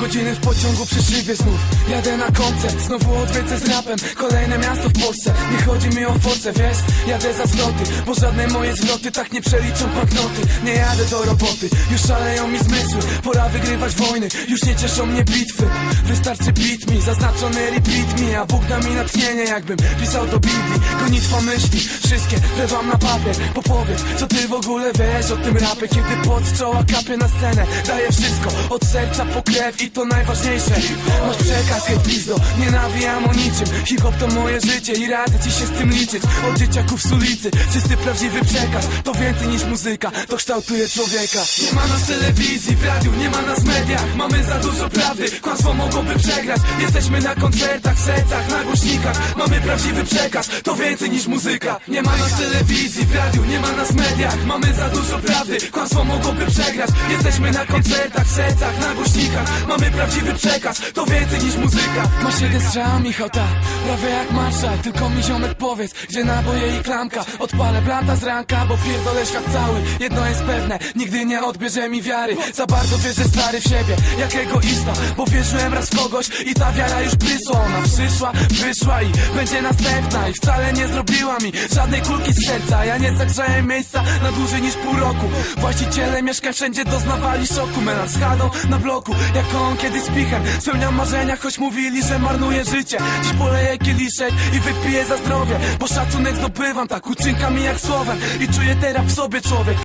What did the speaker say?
godziny w pociągu przy szybie znów. Jadę na koncert, znowu odwiedzę z rapem. Kolejne miasto w Polsce, nie chodzi mi o force, wiesz? Jadę za zwroty, bo żadne moje zwroty tak nie przeliczą banknoty. Nie jadę do roboty, już szaleją mi zmysły. Pora wygrywać wojny, już nie cieszą mnie bitwy. Wystarczy beat mi, zaznaczony repeat mi A Bóg da mi natchnienie, jakbym pisał do Biblii. Gonitwa myśli, wszystkie wlewam na papier. Popowiedz, co ty w ogóle wiesz o tym rapie? Kiedy pod czoła kapie na scenę Daję wszystko, od serca po krew i to najważniejsze. Masz przekaz, hej pizdo, nie nawijam o niczym. Hip-hop to moje życie i radzę ci się z tym liczyć. Od dzieciaków z ulicy, czysty prawdziwy przekaz. To więcej niż muzyka, to kształtuje człowieka. Nie ma nas telewizji, w radiu, nie ma nas mediach. Mamy za dużo prawdy, kłamstwo mogłoby przegrać. Jesteśmy na koncertach, w sercach, na głośnikach. Mamy prawdziwy przekaz, to więcej niż muzyka. Nie ma nas telewizji, w radiu, nie ma nas mediach. Mamy za dużo prawdy, kłamstwo mogłoby przegrać. Jesteśmy na koncertach, w sercach, na głośnikach Mamy prawdziwy przekaz, to więcej niż muzyka. Masz jeden strzał, Michał, ta, prawie jak marsza. Tylko mi ziomek powiedz, gdzie naboje i klamka. Odpalę blanta z ranka, bo pierdolę świat cały. Jedno jest pewne, nigdy nie odbierze mi wiary. Za bardzo wierzę stary w siebie, jak egoista Bo wierzyłem raz w kogoś i ta wiara już prysła Ona przyszła, wyszła i będzie następna I wcale nie zrobiła mi żadnej kulki z serca. Ja nie zagrzałem miejsca na dłużej niż pół roku. Właściciele mieszkań wszędzie doznawali szoku. Melan z chadą na bloku, jak on kiedyś pichem Spełniam marzenia, choć mówili, że marnuję życie. Dziś poleję kieliszek i wypiję za zdrowie Bo szacunek zdobywam, tak uczynkami jak słowem. I czuję teraz w sobie człowiek